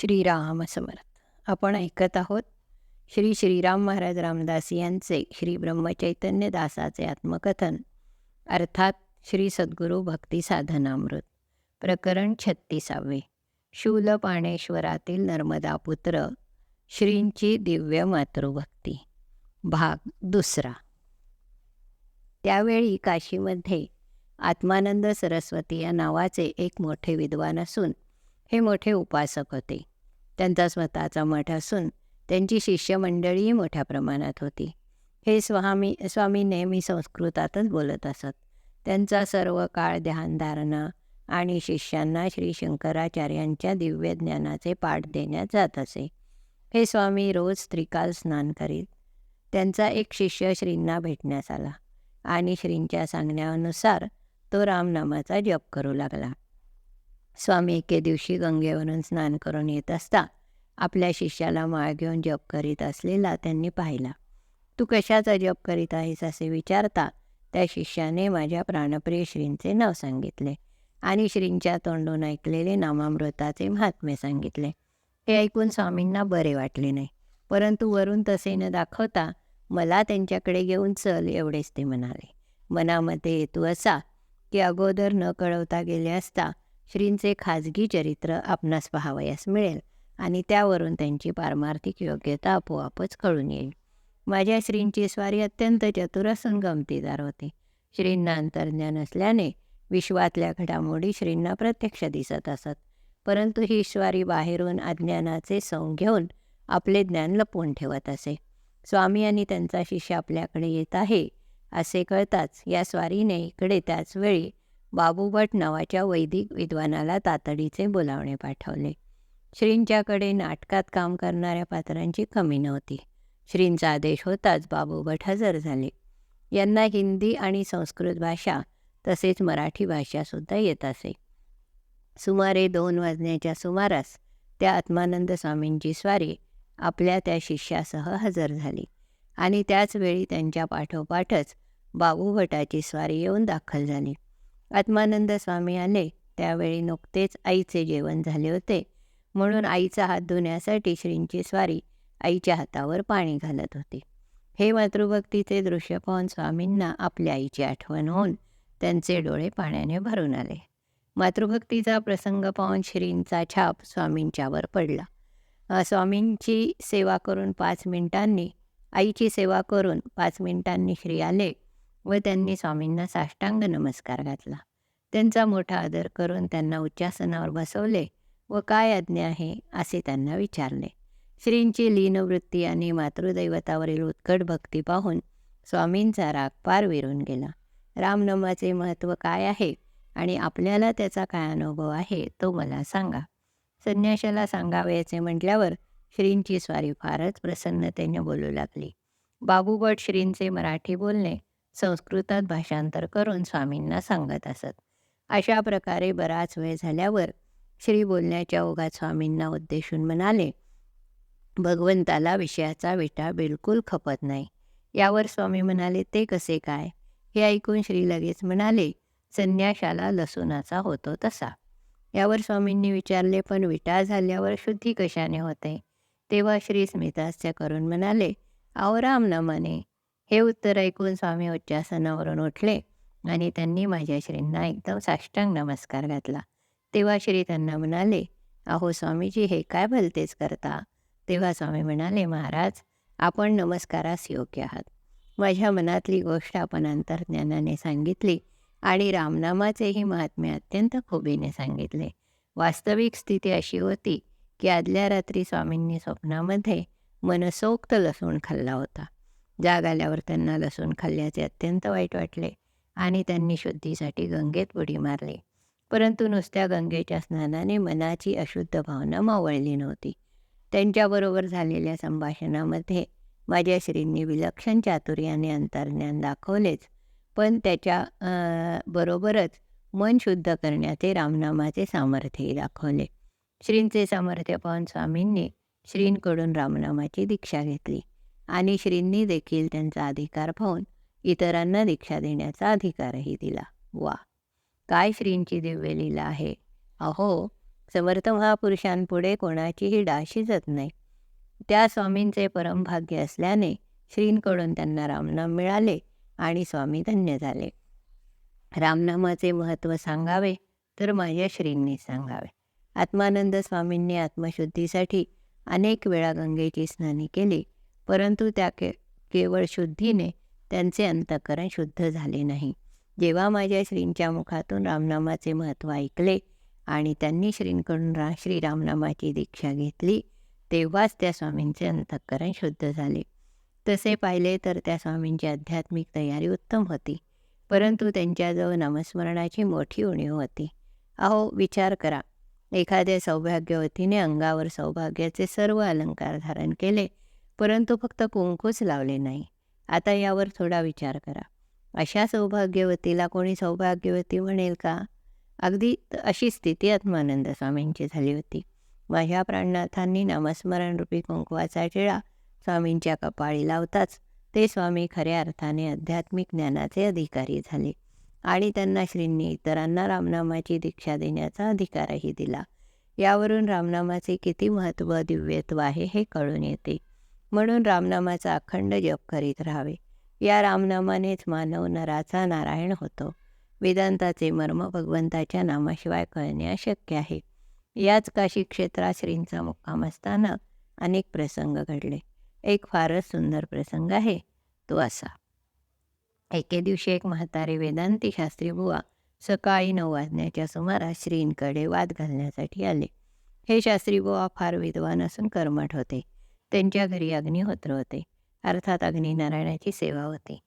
श्रीराम समर्थ. आपण ऐकत आहोत श्री श्रीराम महाराज रामदास यांचे श्री ब्रह्मचैतन्य दासाचे आत्मकथन. अर्थात श्री सद्गुरू भक्ती साधनामृत. प्रकरण छत्तीसावे. शूल पाणेश्वरातील नर्मदापुत्र श्रींची दिव्य मातृभक्ती. भाग दुसरा. त्यावेळी काशीमध्ये आत्मानंद सरस्वती या नावाचे एक मोठे विद्वान असून हे मोठे उपासक होते. त्यांचा स्वतःचा मठ असून त्यांची शिष्यमंडळीही मोठ्या प्रमाणात होती. हे स्वामी स्वामी नेहमी संस्कृतातच बोलत असत. त्यांचा सर्व काळ ध्यानधारणा आणि शिष्यांना श्री शंकराचार्यांच्या दिव्य ज्ञानाचे पाठ देण्यात जात असे. हे स्वामी रोज त्रिकाल स्नान करीत त्यांचा एक शिष्य श्रींना भेटण्यास आला आणि श्रींच्या सांगण्यानुसार तो रामनामाचा जप करू लागला. स्वामी एके दिवशी गंगेवरून स्नान करून येत असता आपल्या शिष्याला माळ घेऊन जप करीत असलेला त्यांनी पाहिला. तू कशाचा जप करीत आहेस असे विचारता त्या शिष्याने माझ्या प्राणप्रिय श्रींचे नाव सांगितले आणि श्रींच्या तोंडून ऐकलेले नामामृताचे महात्म्य सांगितले. हे ऐकून स्वामींना बरे वाटले नाही. परंतु वरून तसे न दाखवता मला त्यांच्याकडे घेऊन चल एवढेच ते म्हणाले. मनामध्ये हेतू असा की अगोदर न कळवता गेले असता श्रींचे खाजगी चरित्र आपणास पाहावयास मिळेल आणि त्यावरून त्यांची पारमार्थिक योग्यता आपोआपच कळून येईल. माझ्या श्रींची स्वारी अत्यंत चतुर असून गमतीदार होती. श्रींना अंतर्ज्ञान असल्याने विश्वातल्या घडामोडी श्रींना प्रत्यक्ष दिसत असत परंतु ही स्वारी बाहेरून अज्ञानाचे सौं घेऊन आपले ज्ञान लपवून ठेवत असे. स्वामी आणि त्यांचा शिष्य आपल्याकडे येत आहे असे कळताच या स्वारीने इकडे त्याच वेळी बाबूभट नावाच्या वैदिक विद्वानाला तातडीचे बोलावणे पाठवले. श्रींच्याकडे नाटकात काम करणाऱ्या पात्रांची कमी नव्हती. श्रींचा आदेश होताच बाबूभट हजर झाले. यांना हिंदी आणि संस्कृत भाषा तसेच मराठी भाषासुद्धा येत असे. सुमारे दोन वाजण्याच्या सुमारास त्या आत्मानंद स्वामींची स्वारी आपल्या त्या शिष्यासह हजर झाली आणि त्याच वेळी त्यांच्या पाठोपाठच बाबूभटाची स्वारी येऊन दाखल झाली. आत्मानंद स्वामी आले. त्यावेळी नुकतेच आईचे जेवण झाले होते. म्हणून आईचा हात धुण्यासाठी श्रींची स्वारी आईच्या हातावर पाणी घालत होती. हे मातृभक्तीचे दृश्य पाहून स्वामींना आपल्या आईची आठवण होऊन त्यांचे डोळे पाण्याने भरून आले. मातृभक्तीचा प्रसंग पाहून श्रींचा छाप स्वामींच्यावर पडला. स्वामींची सेवा करून पाच मिनिटांनी आईची सेवा करून पाच मिनिटांनी श्री आले. व त्यांनी स्वामींना साष्टांग नमस्कार घातला. त्यांचा मोठा आदर करून त्यांना उच्चासनावर बसवले व काय आज्ञा आहे असे त्यांना विचारले. श्रींची लीनवृत्ती आणि मातृदैवतावरील उत्कट भक्ती पाहून स्वामींचा राग पार विरून गेला. रामनामाचे महत्त्व काय आहे आणि आपल्याला त्याचा काय अनुभव आहे तो मला सांगा. संन्याशाला सांगावयाचे म्हटल्यावर श्रींची स्वारी फारच प्रसन्नतेने बोलू लागली. बाबूगट श्रींचे मराठी बोलणे संस्कृतात भाषांतर करून स्वामींना सांगत असत. अशा प्रकारे बराच वेळ झाल्यावर श्री बोलण्याच्या ओघात स्वामींना उद्देशून म्हणाले भगवंताला विषयाचा विटा बिलकुल खपत नाही. यावर स्वामी म्हणाले ते कसे काय? हे ऐकून श्री लगेच म्हणाले संन्याशाला लसूणाचा होतो तसा. यावर स्वामींनी विचारले पण विटा झाल्यावर शुद्धी कशाने होते? तेव्हा श्री स्मितास्य करून म्हणाले अहो राम नमाने. हे उत्तर ऐकून स्वामी उच्चासनावरून उठले आणि त्यांनी माझ्या श्रींना एकदम साष्टांग नमस्कार घातला. तेव्हा श्री त्यांना म्हणाले अहो स्वामीजी हे काय भलतेच करता? तेव्हा स्वामी म्हणाले महाराज आपण नमस्कारास योग्य आहात. माझ्या मनातली गोष्ट आपण अंतर्ज्ञानाने सांगितली आणि रामनामाचेही महात्म्य अत्यंत खुबीने सांगितले. वास्तविक स्थिती अशी होती की आदल्या रात्री स्वामींनी स्वप्नामध्ये मनसोक्त लसूण खाल्ला होता. जाग आल्यावर त्यांना लसूण खाल्ल्याचे अत्यंत वाईट वाटले आणि त्यांनी शुद्धीसाठी गंगेत उडी मारली. परंतु नुसत्या गंगेच्या स्नानाने मनाची अशुद्ध भावना मावळली नव्हती. त्यांच्याबरोबर झालेल्या संभाषणामध्ये माझ्या श्रींनी विलक्षण चातुर्याने अंतर्ज्ञान दाखवलेच पण त्याच्या बरोबरच मन शुद्ध करण्याचे रामनामाचे सामर्थ्यही दाखवले. श्रींचे सामर्थ्य पाहून स्वामींनी श्रींकडून रामनामाची दीक्षा घेतली. आणि श्रींनी देखील त्यांचा अधिकार पाहून इतरांना दीक्षा देण्याचा अधिकारही दिला. वा! काय श्रींची दिव्य लीला आहे. अहो समर्थ महापुरुषांपुढे कोणाचीही डाशी शिजत नाही. त्या स्वामींचे परमभाग्य असल्याने श्रींकडून त्यांना रामनाम मिळाले आणि स्वामी धन्य झाले. रामनामाचे महत्त्व सांगावे तर माझ्या श्रींनी सांगावे. आत्मानंद स्वामींनी आत्मशुद्धीसाठी अनेक वेळा गंगेची स्नानी केली परंतु त्या के केवळ शुद्धीने त्यांचे अंतकरण शुद्ध झाले नाही. जेव्हा माझ्या श्रींच्या मुखातून रामनामाचे महत्त्व ऐकले आणि त्यांनी श्रींकडून रा श्रीरामनामाची दीक्षा घेतली तेव्हाच त्या स्वामींचे अंतःकरण शुद्ध झाले. तसे पाहिले तर त्या स्वामींची आध्यात्मिक तयारी उत्तम होती परंतु त्यांच्याजवळ नामस्मरणाची मोठी उणीव होती. अहो विचार करा. एखाद्या सौभाग्यवतीने अंगावर सौभाग्याचे सर्व अलंकार धारण केले परंतु फक्त कुंकूच लावले नाही. आता यावर थोडा विचार करा. अशा सौभाग्यवतीला कोणी सौभाग्यवती म्हणेल का? अगदी अशी स्थिती आत्मानंद स्वामींची झाली होती. माझ्या प्राणनाथांनी नामस्मरण रूपी कुंकवाचा टिळा स्वामींच्या कपाळी लावताच ते स्वामी खऱ्या अर्थाने आध्यात्मिक ज्ञानाचे अधिकारी झाले आणि त्यांना श्रींनी इतरांना रामनामाची दीक्षा देण्याचा अधिकारही दिला. यावरून रामनामाचे किती महत्त्व दिव्यत्व आहे हे कळून येते. म्हणून रामनामाचा अखंड जप करीत राहावे. या रामनामानेच मानव नराचा नारायण होतो. वेदांताचे मर्म भगवंताच्या नामाशिवाय कळणे अशक्य आहे. याच काशी क्षेत्रात श्रींचा मुक्काम असताना अनेक प्रसंग घडले. एक फारच सुंदर प्रसंग आहे. तो असा. एके दिवशी एक म्हातारे वेदांती शास्त्री बुवा सकाळी नऊ वाजण्याच्या सुमारास श्रींकडे वाद घालण्यासाठी आले. हे शास्त्री बुवा फार विद्वान असून कर्मठ होते. त्यांच्या घरी अग्निहोत्र होते. अर्थात अग्निनारायणाची सेवा होती.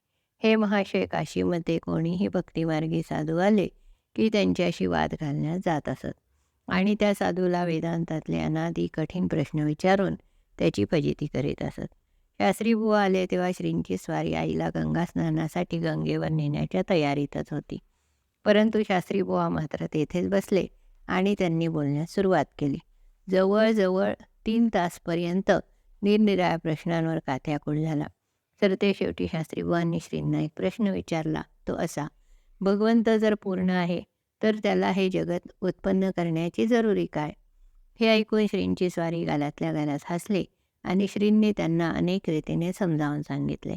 हे महाशय काशीमध्ये कोणीही भक्तिमार्गी साधू आले की त्यांच्याशी वाद घालण्यात जात असत. आणि त्या साधूला वेदांतातले अनादी कठीण प्रश्न विचारून त्याची फजिती करीत असत. शास्त्रीबुवा आले तेव्हा श्रींची स्वारी आईला गंगा स्नानासाठी गंगेवर नेण्याच्या तयारीतच होती. परंतु शास्त्रीबुवा मात्र तेथेच बसले आणि त्यांनी बोलण्यास सुरुवात केली. जवळजवळ तीन तासपर्यंत निरनिराळ्या प्रश्नांवर काथ्याकूळ झाला. तर ते शेवटी शास्त्रीबुवांनी श्रींना एक प्रश्न विचारला. तो असा भगवंत जर पूर्ण आहे तर त्याला हे जगत उत्पन्न करण्याची जरुरी काय? हे ऐकून श्रींची स्वारी गालातल्या गालात हसले आणि श्रींनी त्यांना अनेक रीतीने समजावून सांगितले.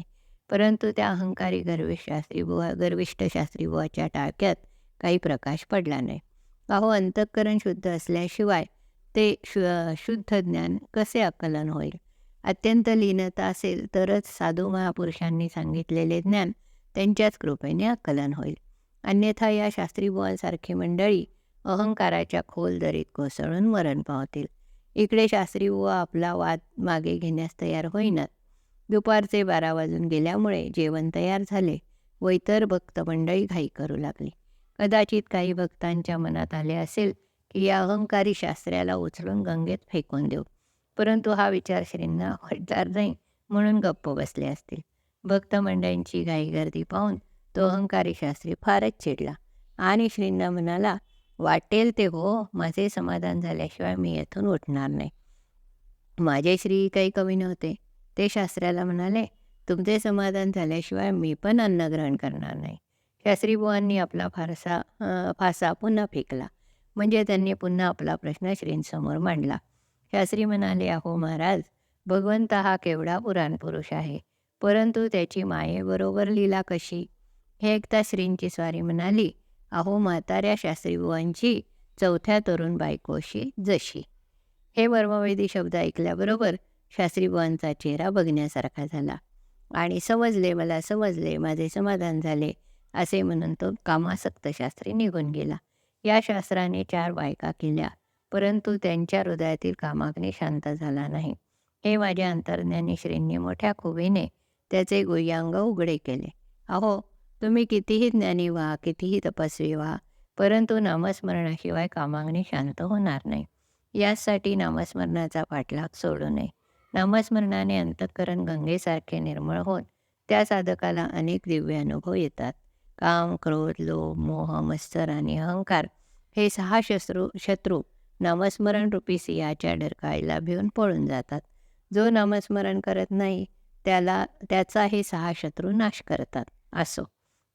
परंतु त्या अहंकारी गर्विष्ठ शास्त्रीबुवा गर्विष्ठ शास्त्रीबुवाच्या टाळक्यात काही प्रकाश पडला नाही. अहो अंतःकरण शुद्ध असल्याशिवाय ते शु शुद्ध ज्ञान कसे आकलन होईल? अत्यंत लीनता असेल तरच साधू महापुरुषांनी सांगितलेले ज्ञान त्यांच्याच कृपेने आकलन होईल. अन्यथा या शास्त्रीबुवांसारखी मंडळी अहंकाराच्या खोल दरीत कोसळून मरण पावतील. इकडे शास्त्रीबुवा आपला वाद मागे घेण्यास तयार होईनात दुपारचे बारा वाजून गेल्यामुळे जेवण तयार झाले व इतर भक्त मंडळी घाई करू लागली. कदाचित काही भक्तांच्या मनात आले असेल की या अहंकारी शास्त्र्याला उचलून गंगेत फेकून देऊ. परंतु हा विचार श्रींना आवडणार नाही म्हणून गप्प बसले असतील. भक्त मंडळींची घाई गर्दी पाहून तो अहंकारी शास्त्री फारच चिडला आणि श्रींना म्हणाला वाटेल ते हो माझे समाधान झाल्याशिवाय मी येथून उठणार नाही. माझे श्री काही कमी नव्हते. ते शास्त्र्याला म्हणाले तुमचे समाधान झाल्याशिवाय मी पण अन्न ग्रहण करणार नाही. शास्त्रीबुवांनी आपला फारसा फासा पुन्हा फेकला. म्हणजे त्यांनी पुन्हा आपला प्रश्न श्रींसमोर मांडला. शास्त्री म्हणाले अहो महाराज भगवंत हा केवढा पुराण पुरुष आहे. परंतु त्याची मायेबरोबर लीला कशी? हे ऐकता श्रींची स्वारी म्हणाली अहो म्हाताऱ्या शास्त्रीबुवांची चौथ्या तरुण बायकोशी जशी. हे मर्मवेदी शब्द ऐकल्याबरोबर शास्त्रीबुवांचा चेहरा बघण्यासारखा झाला. आणि समजले मला समजले माझे समाधान झाले असे म्हणून तो कामासक्त शास्त्री निघून गेला. या शास्त्राने चार बायका केल्या. परंतु त्यांच्या हृदयातील कामाग्नी शांत झाला नाही. हे माझ्या अंतर्ज्ञानी श्रींनी मोठ्या खुबीने त्याचे गुह्यांग उघडे केले. अहो तुम्ही कितीही ज्ञानी व्हा कितीही तपस्वी व्हा परंतु नामस्मरणाशिवाय कामाग्नी शांत होणार नाही. यासाठी नामस्मरणाचा पाठलाग सोडू नये. नामस्मरणाने अंतःकरण गंगेसारखे निर्मळ होत त्या साधकाला अनेक दिव्य अनुभव येतात. काम क्रोध लोभ मोह मत्सर आणि अहंकार हे सहा शत्रू शत्रू नामस्मरण रूपी सिंहाच्या डरकाळीला भिवून पळून जातात. जो नामस्मरण करत नाही त्याला त्याचा हे सहा शत्रू नाश करतात. असो.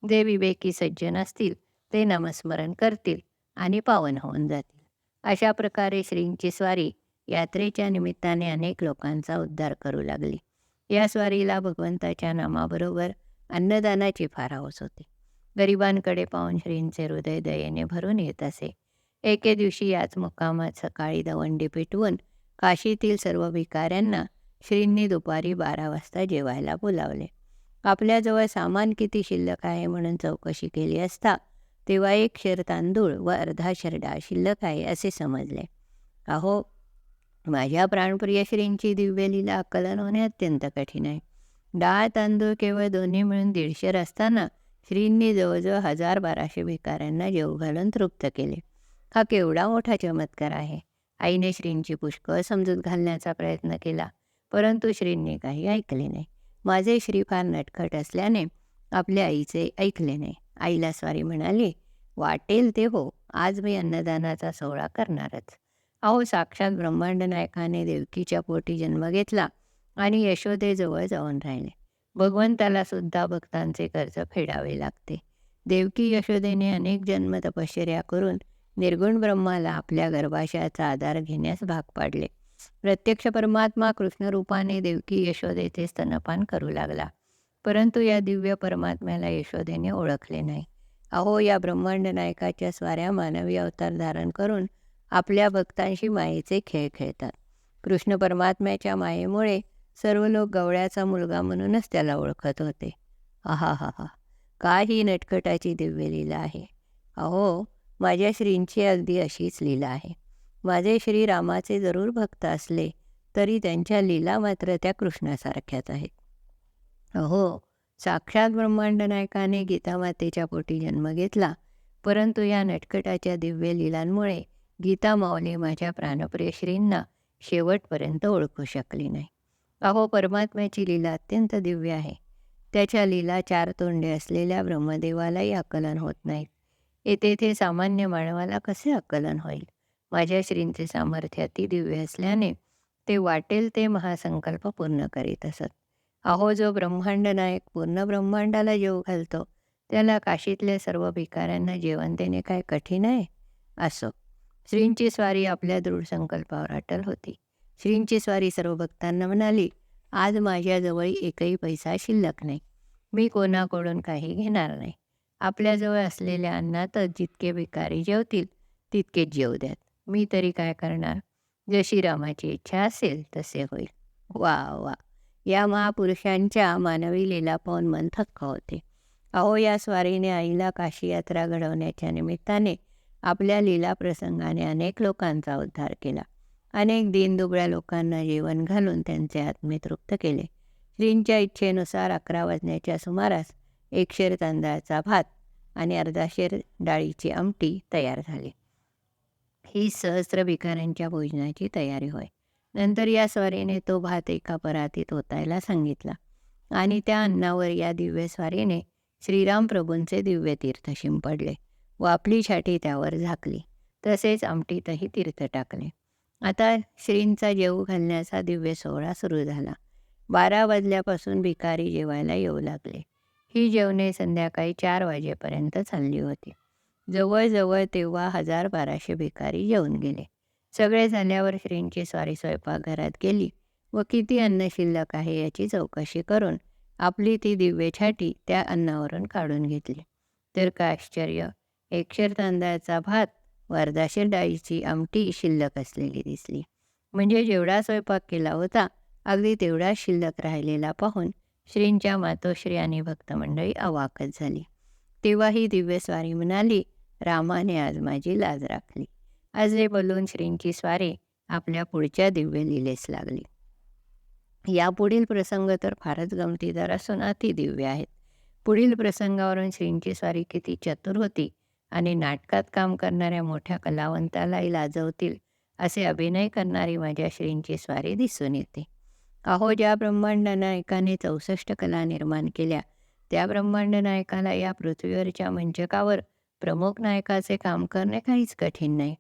जे विवेकी सज्जन असतील ते नामस्मरण करतील आणि पावन होऊन जातील. अशा प्रकारे श्रींची स्वारी यात्रेच्या निमित्ताने अनेक लोकांचा उद्धार करू लागली. या स्वारीला भगवंताच्या नामाबरोबर अन्नदानाची फार हौस होती. गरिबांकडे पाहून श्रींचे हृदय दयेने भरून येत असे. एके दिवशी याच मुक्कामात सकाळी दवंडी पेटवून काशीतील सर्व भिकाऱ्यांना श्रींनी दुपारी बारा वाजता जेवायला बोलावले. आपल्याजवळ सामान किती शिल्लक आहे म्हणून चौकशी केली असता तेव्हा एक शेर तांदूळ व अर्धा शेरडा शिल्लक आहे असे समजले. अहो माझ्या प्राणप्रिय श्रींची दिव्यलीला आकलन होणे अत्यंत कठीण आहे. डाळ तांदूळ केवळ दोन्ही मिळून दीडशेर असताना श्रींनी जवळजवळ हजार बाराशे भिकाऱ्यांना जेव घालून तृप्त केले. हा केवढा मोठा चमत्कार आहे. आईने श्रींची पुष्कळ समजूत घालण्याचा प्रयत्न केला परंतु श्रींनी काही ऐकले नाही. माझे श्री फार नटखट असल्याने आपल्या आईचे ऐकले नाही. आईला स्वारी म्हणाली वाटेल ते हो आज मी अन्नदानाचा सोहळा करणारच. अहो साक्षात ब्रह्मांड नायकाने देवकीच्या पोटी जन्म घेतला आणि यशोदेजवळ जाऊन राहिले. भगवंताला सुद्धा भक्तांचे कर्ज फेडावे लागते. देवकी यशोदेने अनेक जन्म तपश्चर्या करून निर्गुण ब्रह्माला आपल्या गर्भाशयाचा आधार घेण्यास भाग पाडले. प्रत्यक्ष परमात्मा कृष्णरूपाने देवकी यशोदेचे स्तनपान करू लागला. परंतु या दिव्य परमात्म्याला यशोदेने ओळखले नाही. अहो या ब्रह्मांड नायकाच्या स्वाऱ्या मानवी अवतार धारण करून आपल्या भक्तांशी मायेचे खेळ खेळतात. कृष्ण परमात्म्याच्या मायेमुळे सर्व लोक गवळ्याचा मुलगा म्हणूनच त्याला ओळखत होते. आहा हा हा काय ही नटखटाची दिव्य लीला आहे. अहो माझ्या श्रींची अगदी अशीच लीला आहे. माझे श्री रामाचे जरूर भक्त असले तरी त्यांच्या लीला मात्र त्या कृष्णासारख्याच आहेत. अहो साक्षात ब्रह्मांड नायकाने गीतामातेच्या पोटी जन्म घेतला परंतु या नटकटाच्या दिव्य लीलांमुळे गीता माऊली माझ्या प्राणप्रिय श्रींना शेवटपर्यंत ओळखू शकली नाही. अहो परमात्म्याची लीला अत्यंत दिव्य आहे. त्याच्या लीला चार तोंडे असलेल्या ब्रह्मदेवालाही आकलन होत नाहीत. येथे ते सामान्य मानवाला कसे आकलन होईल? माझ्या श्रींचे सामर्थ्य अति दिव्य असल्याने ते वाटेल ते महासंकल्प पूर्ण करीत असत. अहो जो ब्रह्मांड नायक पूर्ण ब्रह्मांडाला जेव घालतो त्याला काशीतल्या सर्व भिकाऱ्यांना जेवण देणे काय कठीण आहे? असो. श्रींची स्वारी आपल्या दृढ संकल्पावर अटल होती. श्रींची स्वारी सर्व भक्तांना म्हणाली आज माझ्याजवळ एकही पैसा शिल्लक नाही. मी कोणाकडून काही घेणार नाही. आपल्याजवळ असलेल्या अन्नातच जितके भिकारी जेवतील तितके जेव द्यात. मी तरी काय करणार? जशी रामाची इच्छा असेल तसे होईल. वा वा. या महापुरुषांच्या मानवी लीला पाहून मन थक्क होते. अहो या स्वारीने आईला काशी यात्रा घडवण्याच्या निमित्ताने आपल्या लीला प्रसंगाने अनेक लोकांचा उद्धार केला. अनेक दीनदुबळ्या लोकांना जेवण घालून त्यांचे आत्मे तृप्त केले. श्रींच्या इच्छेनुसार अकरा वाजण्याच्या सुमारास एक शेर तांदळाचा भात आणि अर्धा शेर डाळीची आमटी तयार झाली. ही सहस्र भिकाऱ्यांच्या भोजनाची तयारी होय. नंतर या स्वारीने तो भात एका परातीत ओतायला सांगितला आणि त्या अन्नावर या दिव्य स्वारीने श्रीराम प्रभूंचे दिव्य तीर्थ शिंपडले व आपली छाटी त्यावर झाकली. तसेच आमटीतही तीर्थ टाकले. आता श्रींचा जेऊ घालण्याचा दिव्य सोहळा सुरू झाला. बारा वाजल्यापासून भिकारी जेवायला येऊ लागले. ही जेवणे संध्याकाळी चार वाजेपर्यंत चालली होती. जवळजवळ तेव्हा हजार बाराशे भिकारी जेवून गेले. सगळे झाल्यावर श्रींची स्वारी स्वयंपाकघरात गेली व किती अन्न शिल्लक आहे याची चौकशी करून आपली ती दिव्य छाटी त्या अन्नावरून काढून घेतली. तर काय आश्चर्य! एकशेर तांदळाचा भात वर्धाशेर डाळीची आमटी शिल्लक असलेली दिसली. म्हणजे जेवढा स्वयंपाक केला होता अगदी तेवढा शिल्लक राहिलेला पाहून श्रींच्या मातोश्री आणि भक्तमंडळी अवाकच झाली. तेव्हा ही दिव्य स्वारी म्हणाली रामाने आज माझी लाज राखली. आजरे बोलून श्रींची स्वारी आपल्या पुढच्या दिव्य लिलेस लागली. यापुढील प्रसंग तर फारच गमतीदार असून अतिदिव्य आहेत. पुढील प्रसंगावरून श्रींची स्वारी किती चतुर होती आणि नाटकात काम करणाऱ्या मोठ्या कलावंतालाही लाजवतील असे अभिनय करणारी माझ्या श्रींची स्वारी दिसून येते. अहो ज्या ब्रह्मांड नायकाने चौसष्ट कला निर्माण केल्या. त्या ब्रह्मांड नायकाला या पृथ्वीवरच्या मंचकावर प्रमुख नायकाचे काम करणे काहीच कठीण नाही.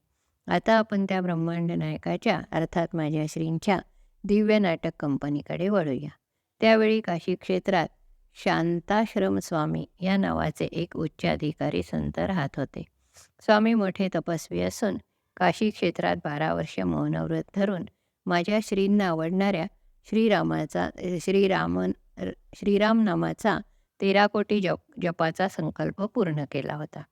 आता आपण त्या ब्रह्मांड नायकाच्या अर्थात माझ्या श्रींच्या दिव्य नाटक कंपनीकडे वळूया. त्यावेळी काशी क्षेत्रात शांताश्रम स्वामी या नावाचे एक उच्चाधिकारी संत राहत होते. स्वामी मोठे तपस्वी असून काशी क्षेत्रात बारा वर्ष मौनव्रत धरून माझ्या श्रींना आवडणाऱ्या श्रीरामाचा श्रीरामन श्रीराम नामाचा तेरा कोटी जप जपाचा संकल्प पूर्ण केला होता.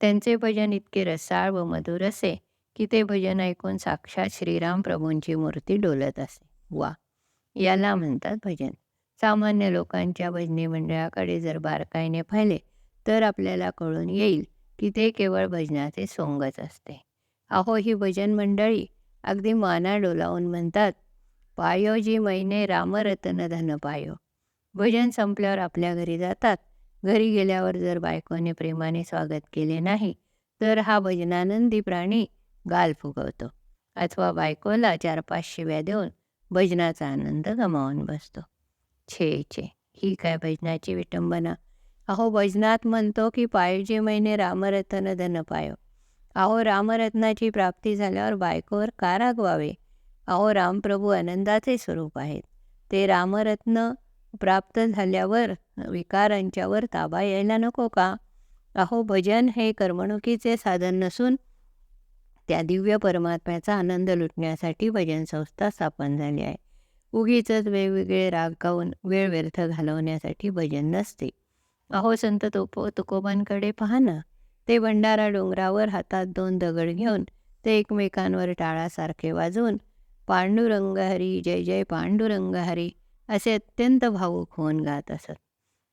त्यांचे भजन इतके रसाळ व मधुर असे की ते भजन ऐकून साक्षात श्रीराम प्रभूंची मूर्ती डोलत असे. वा! याला म्हणतात भजन. सामान्य लोकांच्या भजनी मंडळाकडे जर बारकाईने पाहिले तर आपल्याला कळून येईल की ते केवळ भजनाचे सोंगच असते. अहो ही भजन मंडळी अगदी माना डोलावून म्हणतात पायो जी मैने रामरत्न धन पायो. भजन संपल्यावर आपल्या घरी जातात. घरी गेल्यावर जर बायकोने प्रेमाने स्वागत केले नाही तर हा भजनानंदी प्राणी गाल फुगवतो अथवा बायकोला चार पाच शिव्या देऊन भजनाचा आनंद गमावून बसतो. छे छे ही काय भजनाची विटंबना? अहो भजनात म्हणतो की पायोजी महिने रामरत्न धन पायो. अहो रामरत्नाची प्राप्ती झाल्यावर बायकोवर का रागवावे? अहो रामप्रभू आनंदाचे स्वरूप आहेत. ते रामरत्न प्राप्त झाल्यावर विकारांच्यावर ताबा यायला नको का? अहो भजन हे करमणुकीचे साधन नसून त्या दिव्य परमात्म्याचा आनंद लुटण्यासाठी भजन संस्था स्थापन झाली आहे. उगीच वेगवेगळे राग गाऊन वेळ व्यर्थ घालवण्यासाठी भजन नसते. अहो संत तोपो तुकोबांकडे पहा ना. ते भंडारा डोंगरावर हातात दोन दगड घेऊन ते एकमेकांवर टाळासारखे वाजवून पांडुरंग हरी जय जय पांडुरंग हरी असे अत्यंत भावूक होऊन गात असत.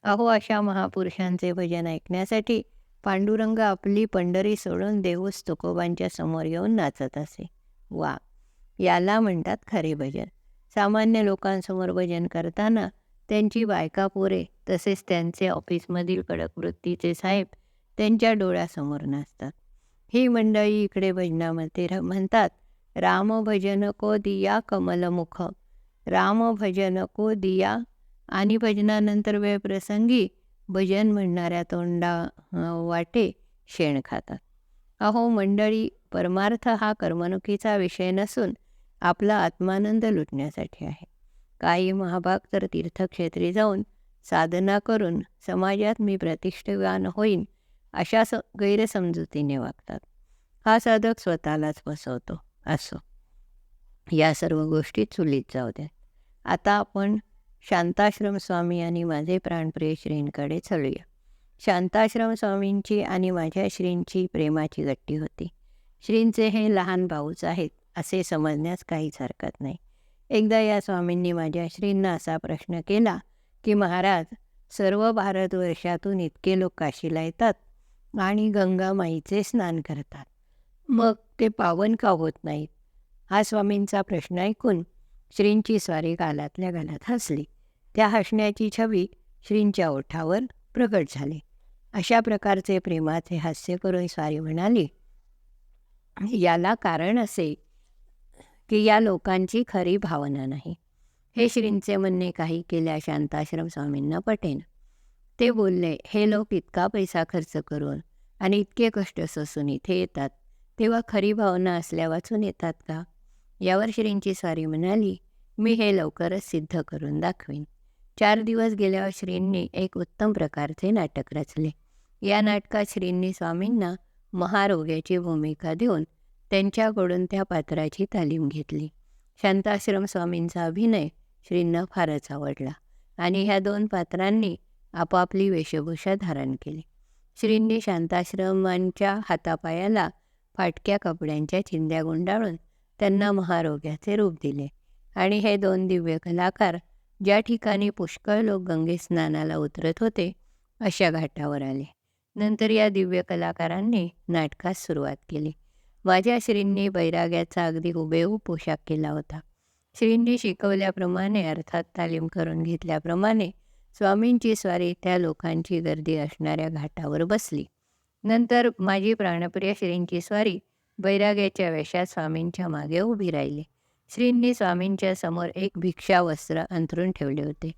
अहो अशा महापुरुषांचे भजन ऐकण्यासाठी पांडुरंग आपली पंढरी सोडून देऊस तुकोबांच्या समोर येऊन नाचत असे. वा याला म्हणतात खरे भजन. सामान्य लोकांसमोर भजन करताना त्यांची बायका पोरे तसेच त्यांचे ऑफिसमधील कडक वृत्तीचे साहेब त्यांच्या डोळ्यासमोर नाचतात. ही मंडळी इकडे भजनामध्ये म्हणतात राम भजन को दिया कमलमुख. राम भजन को दिया आणि भजनानंतर वेळ प्रसंगी भजन म्हणणाऱ्या तोंडा वाटे शेण खातात. अहो मंडळी परमार्थ हा करमणुकीचा विषय नसून आपला आत्मानंद लुटण्यासाठी आहे. काही महाभाग तर तीर्थक्षेत्री जाऊन साधना करून समाजात मी प्रतिष्ठवान होईन अशा स गैरसमजुतीने वागतात. हा साधक स्वतःलाच फसवतो असो. या सर्व गोष्टी चुलीत जाऊ द्या. आता आपण शांताश्रम स्वामी आणि माझे प्राणप्रिय श्रींकडे चलूया. शांताश्रम स्वामींची आणि माझ्या श्रींची प्रेमाची गट्टी होती. श्रींचे हे लहान भाऊच आहेत असे समजण्यास काहीच हरकत नाही. एकदा या स्वामींनी माझ्या श्रींना असा प्रश्न केला की महाराज सर्व भारतवर्षातून इतके लोक काशीला येतात आणि गंगामाईचे स्नान करतात. मग ते पावन का होत नाहीत? हा स्वामींचा प्रश्न ऐकून श्रींची स्वारी गालातल्या गालात हसली. त्या हसण्याची छवी श्रींच्या ओठावर प्रकट झाली. अशा प्रकारचे प्रेमाचे हास्य करून स्वारी म्हणाली याला कारण असे की या लोकांची खरी भावना नाही. हे श्रींचे म्हणणे काही केल्या शांताश्रम स्वामींना पटेन. ते बोलले हे लोक इतका पैसा खर्च करून आणि इतके कष्ट सोसून इथे येतात. तेव्हा खरी भावना असल्या वाचून येतात का? यावर श्रींची स्वारी म्हणाली मी हे लवकरच सिद्ध करून दाखवीन. चार दिवस गेल्यावर श्रींनी एक उत्तम प्रकारचे नाटक रचले. या नाटकात श्रींनी स्वामींना महारोग्याची भूमिका देऊन त्यांच्याकडून त्या पात्राची तालीम घेतली. शांताश्रम स्वामींचा अभिनय श्रींना फारच आवडला आणि ह्या दोन पात्रांनी आपापली वेशभूषा धारण केली. श्रींनी शांताश्रमांच्या हातापायाला फाटक्या कपड्यांच्या चिंध्या गुंडाळून त्यांना महारोग्याचे रूप दिले. आणि हे दोन दिव्य कलाकार ज्या ठिकाणी पुष्कळ लोक गंगे स्नानाला उतरत होते अशा घाटावर आले. नंतर या दिव्य कलाकारांनी नाटकास सुरुवात केली. माझ्या श्रींनी बैराग्याचा अगदी हुबेहूब पोशाख केला होता. श्रींनी शिकवल्याप्रमाणे अर्थात तालीम करून घेतल्याप्रमाणे स्वामींची स्वारी त्या लोकांची गर्दी असणाऱ्या घाटावर बसली. नंतर माझी प्राणप्रिय श्रींची स्वारी बैराग्याच्या वेशात स्वामींच्या मागे उभी राहिली. श्रींनी स्वामींच्या समोर एक भिक्षा वस्त्र अंथरून ठेवले होते.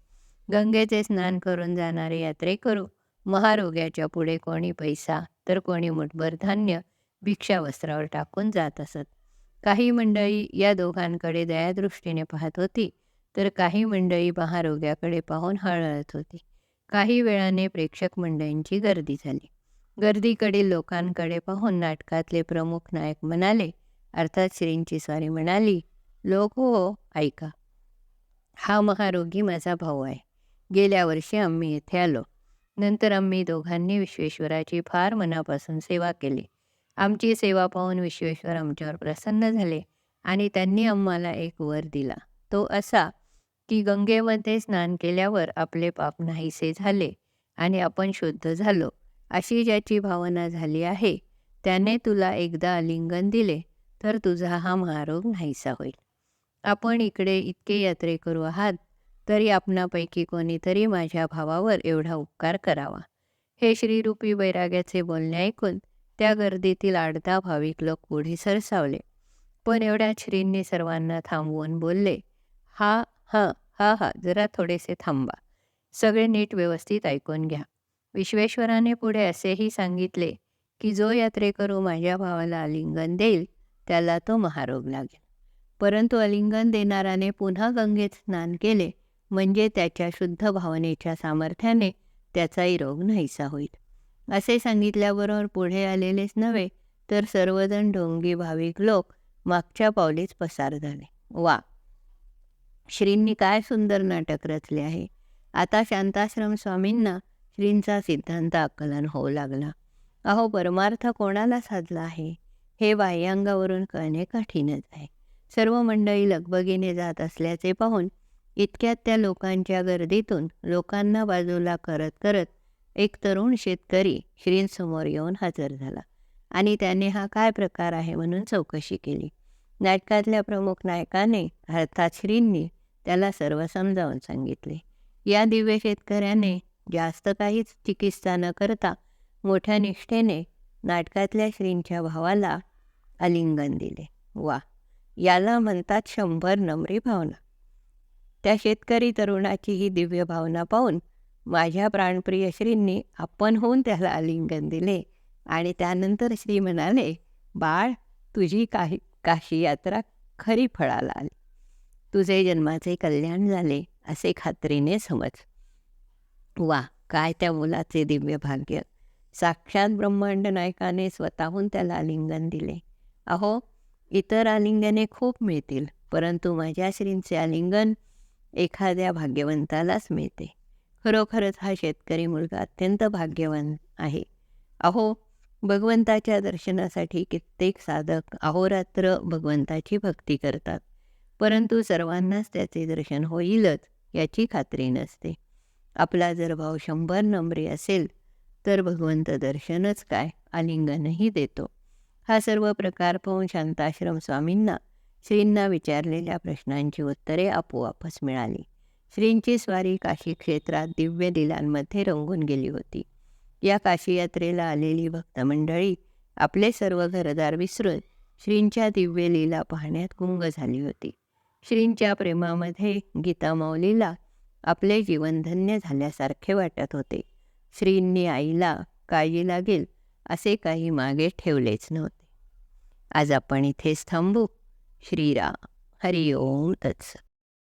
गंगेचे स्नान करून जाणारे यात्रेकरू महारोग्याच्या पुढे कोणी पैसा तर कोणी मुठभर धान्य भिक्षा वस्त्रावर टाकून जात असत. काही मंडळी या दोघांकडे दयादृष्टीने पाहत होती तर काही मंडळी महारोग्याकडे पाहून हळहळत होती. काही वेळाने प्रेक्षक मंडळींची गर्दी झाली. गर्दीकडील लोकांकडे पाहून नाटकातले प्रमुख नायक म्हणाले अर्थात श्रींची स्वारी म्हणाली लोक हो ऐका. हा महारोगी माझा भाऊ आहे. गेल्या वर्षी आम्ही येथे आलो. नंतर आम्ही दोघांनी विश्वेश्वराची फार मनापासून सेवा केली. आमची सेवा पाहून विश्वेश्वर आमच्यावर प्रसन्न झाले आणि त्यांनी आम्हाला एक वर दिला. तो असा की गंगेमध्ये स्नान केल्यावर आपले पाप नाहीसे झाले आणि आपण शुद्ध झालो. अशी ज्याची भावना झाली आहे त्याने तुला एकदा आलिंगन दिले तर तुझा हा महारोग नाहीसा होईल. आपण इकडे इतके यात्रेकरू आहात तरी आपणापैकी कोणीतरी माझ्या भावावर एवढा उपकार करावा. हे श्रीरूपी वैराग्याचे बोलणे ऐकून त्या गर्दीतील आडदा भाविक लोक पुढे सरसावले. पण एवढ्या श्रींनी सर्वांना थांबवून बोलले हा हा हा हा जरा थोडेसे थांबा. सगळे नीट व्यवस्थित ऐकून घ्या. विश्वेश्वराने पुढे असेही सांगितले की जो यात्रेकरू माझ्या भावाला आलिंगन देईल त्याला तो महारोग लागेल. परंतु आलिंगन देणाराने पुन्हा गंगेत स्नान केले म्हणजे त्याच्या शुद्ध भावनेच्या सामर्थ्याने त्याचाही रोग नाहीसा होईल. असे सांगितल्याबरोबर पुढे आलेलेच नव्हे तर सर्वजण ढोंगी भाविक लोक मागच्या पावलीच पसार झाले. वा! श्रींनी काय सुंदर नाटक रचले आहे. आता शांताश्रम स्वामींना श्रींचा सिद्धांत आकलन होऊ लागला. अहो परमार्थ कोणाला साधला आहे? हे बाह्यांगावरून कळणे कठीणच आहे. सर्व मंडळी लगबगीने जात असल्याचे पाहून इतक्यात त्या लोकांच्या गर्दीतून लोकांना बाजूला करत करत एक तरुण शेतकरी श्रींसमोर येऊन हजर झाला आणि त्याने हा काय प्रकार आहे म्हणून चौकशी केली. नाटकातल्या प्रमुख नायकाने अर्थात श्रींनी त्याला सर्व समजावून सांगितले. या दिव्य शेतकऱ्याने जास्त काहीच चिकित्सा न करता मोठ्या निष्ठेने नाटकातल्या श्रींच्या भावाला आलिंगन दिले. वा याला म्हणतात शंभर नम्री भावना. त्या शेतकरी तरुणाची ही दिव्य भावना पाहून माझ्या प्राणप्रिय श्रींनी आपण होऊन त्याला आलिंगन दिले आणि त्यानंतर श्री म्हणाले बाळ तुझी काही काशी यात्रा खरी फळाला आली. तुझे जन्माचे कल्याण झाले असे खात्रीने समज. वा काय त्या मुलाचे दिव्य भाग्य. साक्षात ब्रह्मांड नायकाने स्वतःहून त्याला आलिंगन दिले. अहो इतर आलिंगने खूप मिळतील परंतु माझ्या श्रींचे आलिंगन एखाद्या भाग्यवंतालाच मिळते. खरोखरच हा शेतकरी मुलगा अत्यंत भाग्यवान आहे. अहो भगवंताच्या दर्शनासाठी कित्येक साधक अहोरात्र भगवंताची भक्ती करतात परंतु सर्वांनाच त्याचे दर्शन होईलच याची खात्री नसते. आपला जर भाव शंभर नंबरी असेल तर भगवंत दर्शनच काय आलिंगनही देतो. हा सर्व प्रकार पाहून शांताश्रम स्वामींना श्रींना विचारलेल्या प्रश्नांची उत्तरे आपोआपच मिळाली. श्रींची स्वारी काशी क्षेत्रात दिव्य दिलांमध्ये रंगून गेली होती. या काशी यात्रेला आलेली भक्तमंडळी आपले सर्व घरदार विसरून श्रींच्या दिव्य लीला पाहण्यात गुंग झाली होती. श्रींच्या प्रेमामध्ये गीतामौलीला आपले जीवन धन्य झाल्यासारखे वाटत होते. श्रींनी आईला काळजी लागेल असे काही मागे ठेवलेच नव्हते. आज आपण इथेच थांबू. श्रीराम हरिओम तत्सत.